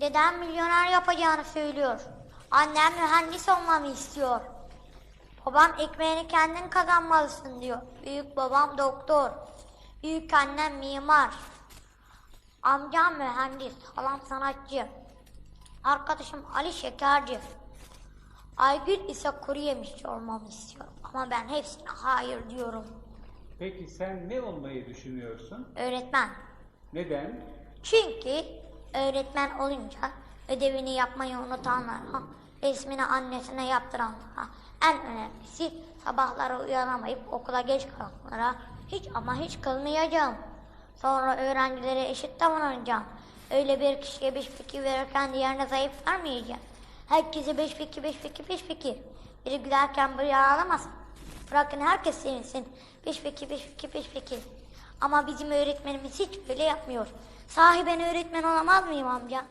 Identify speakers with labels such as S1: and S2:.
S1: Dedem milyoner yapacağını söylüyor. Annem mühendis olmamı istiyor. Babam ekmeğini kendin kazanmalısın diyor. Büyük babam doktor. Büyük annem mimar. Amcam mühendis, halam sanatçı. Arkadaşım Ali şekerci. Aygül ise kuru yemişçi olmamı istiyor. Ama ben hepsine hayır diyorum.
S2: Peki sen ne olmayı düşünüyorsun?
S1: Öğretmen.
S2: Neden?
S1: Çünkü öğretmen olunca ödevini yapmayı unutanlara, resmini annesine yaptıranlara, en önemlisi sabahları uyanamayıp okula geç kalanlara hiç ama hiç kılmayacağım. Sonra öğrencilere eşit davranacağım. Öyle bir kişiye beş fikir verirken diğerine zayıf vermeyeceğim. Herkese beş fikir, beş fikir, beş fikir. Biri gülerken biri ağlamasın. Bırakın herkes sevinsin. Fikir, beş fikir. Ama bizim öğretmenimiz hiç öyle yapmıyor. Sahi ben öğretmen olamaz mıyım amca?